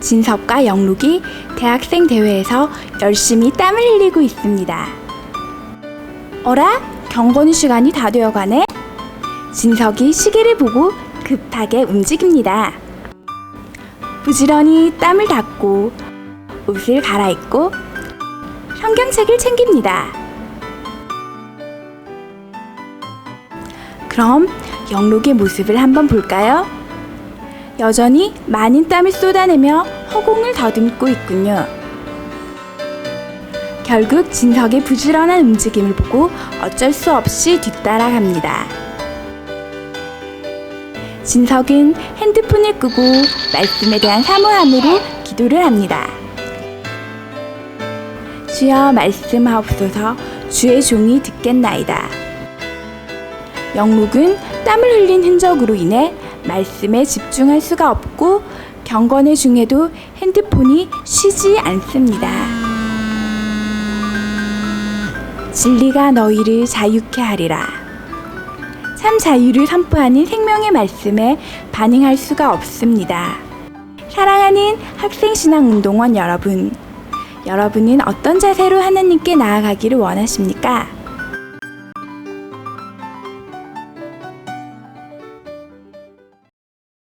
진석과 영록이 대학생 대회에서 열심히 땀을 흘리고 있습니다. 어라? 경건 시간이 다 되어가네? 진석이 시계를 보고 급하게 움직입니다. 부지런히 땀을 닦고 옷을 갈아입고 성경책을 챙깁니다. 그럼 영록의 모습을 한번 볼까요? 여전히 많은 땀을 쏟아내며 허공을 더듬고 있군요. 결국 진석의 부지런한 움직임을 보고 어쩔 수 없이 뒤따라갑니다. 진석은 핸드폰을 끄고 말씀에 대한 사모함으로 기도를 합니다. 주여 말씀하옵소서 주의 종이 듣겠나이다. 영록은 땀을 흘린 흔적으로 인해 말씀에 집중할 수가 없고 경건의 중에도 핸드폰이 쉬지 않습니다. 진리가 너희를 자유케 하리라. 참 자유를 선포하는 생명의 말씀에 반응할 수가 없습니다. 사랑하는 학생신앙운동원 여러분, 여러분은 어떤 자세로 하나님께 나아가기를 원하십니까?